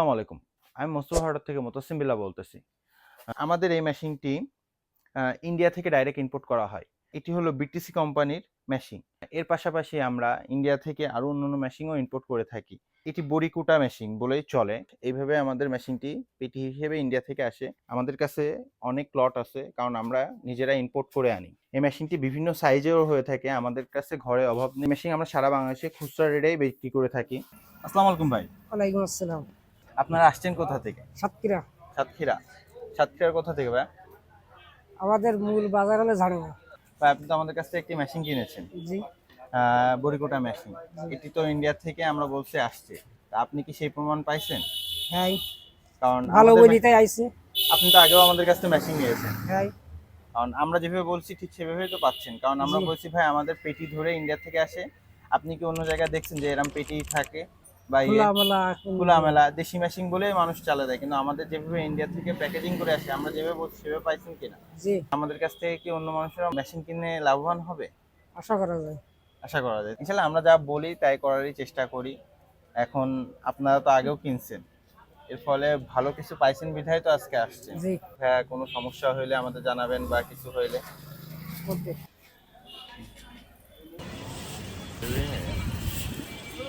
আসসালামু আলাইকুম। আমি মোস্তফা হাটার থেকে মোতাসিম বিল্লাহ বলতেছি আমাদের এই মেশিনটি ইন্ডিয়া থেকে ডাইরেক্ট ইম্পোর্ট করা হয়। এটি হলো বিটিসি কোম্পানির মেশিন এর পাশাপাশি আমরা ইন্ডিয়া থেকে আরও অন্যান্য মেশিনও ইম্পোর্ট করে থাকি। এটি বড়িকুটা মেশিন বলেই চলে। এইভাবে আমাদের মেশিনটি পেটি হিসেবে ইন্ডিয়া থেকে আসে। আমাদের কাছে অনেক লট আছে, কারণ আমরা নিজেরা ইম্পোর্ট করে আনি। এই মেশিনটি বিভিন্ন সাইজেরও হয়ে থাকে। আমাদের কাছে ঘরে অভাব নেই। মেশিন আমরা সারা বাংলাদেশে খুচরা রেটেই বিক্রি করে থাকি। আসসালামু আলাইকুম ভাই। ওয়ালাইকুম আসসালাম। আপনারা আসছেন কোথা থেকে? সাতক্ষীরা। সাতক্ষীরা। সাতক্ষীরার কোথা থেকে ভাই? আমাদের মূল বাজার হলো ঝাড়ুয়া ভাই আপনি তো আমাদের কাছ থেকে একটি মেশিন কিনেছেন। জি। আহ, বরিকোটা মেশিন এটি তো ইন্ডিয়া থেকে আমরা বলছি আসছে। তা আপনি কি সেই প্রমাণ পাইছেন? হ্যাঁ কারণ ভালো বলি তাই আইছে। আপনি তো আগেও আমাদের কাছ থেকে মেশিন নিয়েছেন। হ্যাঁ কারণ আমরা যেভাবে বলছি ঠিক সেভাবেই তো পাচ্ছেন। কারণ আমরা বলছি ভাই আমাদের পেটি ধরে ইন্ডিয়া থেকে আসে। আপনি কি অন্য জায়গায় দেখছেন যে এরকম পেটি থাকে? বা ইয়ে খোলামেলা দেশি মেশিন বলে মানুষ চালা দেয়। কিন্তু আমাদের যেভাবে ইন্ডিয়া থেকে প্যাকেজিং করে আসে আমরা যেভাবে বলছি সেভাবে পাইছেন কিনা? আমাদের কাছ থেকে কি অন্য মানুষেরা মেশিন কিনে লাভবান হবে? আশা করা যায়। আশা করা যায়। ইনশাল্লাহ আমরা যা বলি তাই করারই চেষ্টা করি। এখন আপনারা তো আগেও কিনছেন। এর ফলে ভালো কিছু পাইছেন বিধায় তো আজকে আসছে হ্যাঁ কোনো সমস্যা হইলে আমাদের জানাবেন বা কিছু হইলে। ওকে।